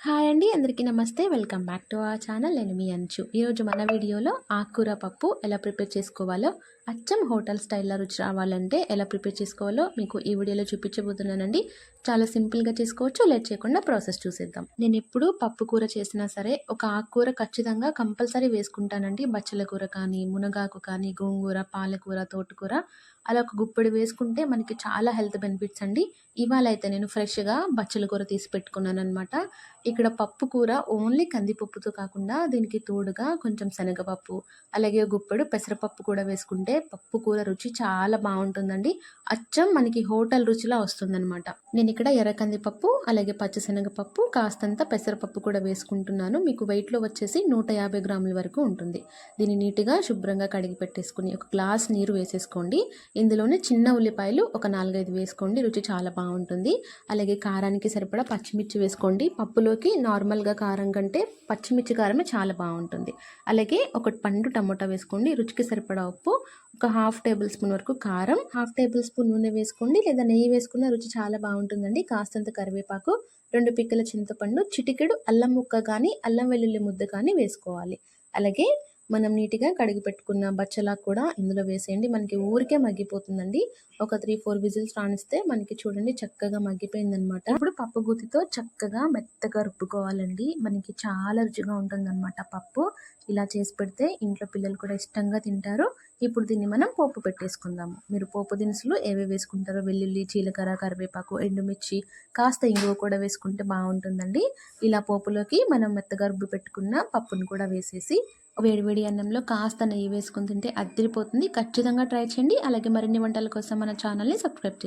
Hi అండి అందరికీ నమస్తే. Welcome back to our channel. నేను మీ అంచు. ఈరోజు మన వీడియోలో ఆకుకూర పప్పు ఎలా ప్రిపేర్ చేసుకోవాలో అచ్చం హోటల్ స్టైల్లో రుచి రావాలంటే ఎలా ప్రిపేర్ చేసుకోవాలో మీకు ఈ వీడియోలో చూపించబోతున్నానండి. చాలా సింపుల్గా చేసుకోవచ్చు. లేట్ చేయకుండా ప్రాసెస్ చూసేద్దాం. నేను ఎప్పుడు పప్పు కూర చేసినా సరే ఒక ఆకుకూర ఖచ్చితంగా కంపల్సరీ వేసుకుంటానండి. బచ్చల కూర కానీ మునగాకు కానీ గోంగూర పాలకూర తోటకూర అలా ఒక గుప్పెడు వేసుకుంటే మనకి చాలా హెల్త్ బెనిఫిట్స్ అండి. ఇవాళ అయితే నేను ఫ్రెష్గా బచ్చల కూర తీసి పెట్టుకున్నాను అనమాట ఇక్కడ పప్పు కూర ఓన్లీ కందిపప్పుతో కాకుండా దీనికి తోడుగా కొంచెం శనగపప్పు అలాగే గుప్పెడు పెసరపప్పు కూడా వేసుకుంటే పప్పు కూర రుచి చాలా బాగుంటుందండి. అచ్చం మనకి హోటల్ రుచిలా వస్తుందనమాట నేను ఇక్కడ ఎర్ర కందిపప్పు అలాగే పచ్చశనగపప్పు కాస్తంత పెసరపప్పు కూడా వేసుకుంటున్నాను. మీకు వెయిట్లో వచ్చేసి నూట యాభై గ్రాముల వరకు ఉంటుంది. దీన్ని నీట్గా శుభ్రంగా కడిగి పెట్టేసుకుని ఒక గ్లాస్ నీరు వేసేసుకోండి. ఇందులోనే చిన్న ఉల్లిపాయలు ఒక నాలుగైదు వేసుకోండి రుచి చాలా బాగుంటుంది. అలాగే కారానికి సరిపడా పచ్చిమిర్చి వేసుకోండి. పప్పులో పప్పులోకి నార్మల్గా కారం కంటే పచ్చిమిర్చి కారమే చాలా బాగుంటుంది. అలాగే ఒక పండు టమోటా వేసుకోండి. రుచికి సరిపడా ఉప్పు ఒక హాఫ్ టేబుల్ స్పూన్ వరకు కారం హాఫ్ టేబుల్ స్పూన్ నూనె వేసుకోండి. లేదా నెయ్యి వేసుకున్న రుచి చాలా బాగుంటుందండి. కాస్తంత కరివేపాకు రెండు పిక్కల చింతపండు చిటికెడు అల్లం ముక్క కానీ అల్లం వెల్లుల్లి ముద్ద కానీ వేసుకోవాలి. అలాగే మనం నీట్గా కడిగి పెట్టుకున్న బచ్చలా కూడా ఇందులో వేసేయండి. మనకి ఊరికే మగ్గిపోతుందండి. ఒక త్రీ ఫోర్ విజిల్స్ రానిస్తే మనకి చూడండి చక్కగా మగ్గిపోయిందనమాట. ఇప్పుడు పప్పు గుత్తితో చక్కగా మెత్తగా రుబ్బుకోవాలండి. మనకి చాలా రుచిగా ఉంటుందన్నమాట పప్పు. ఇలా చేసి పెడితే ఇంట్లో పిల్లలు కూడా ఇష్టంగా తింటారు. ఇప్పుడు దీన్ని మనం పోపు పెట్టేసుకుందాము. మీరు పోపు దినుసులు ఏవే వేసుకుంటారో వెల్లుల్లి జీలకర్ర కరివేపాకు ఎండుమిర్చి కాస్త ఇంగువ కూడా వేసుకుంటే బాగుంటుందండి. ఇలా పోపులోకి మనం మెత్తగా రుబ్బు పెట్టుకున్న పప్పును కూడా వేసేసి వేడివేడి అన్నంలో కాస్త నెయ్యి వేసుకుని తింటే అద్దరిపోతుంది ఖచ్చితంగా ట్రై చేయండి. అలాగే మరిన్ని వంటల కోసం మన ఛానల్ని సబ్స్క్రైబ్ చేయండి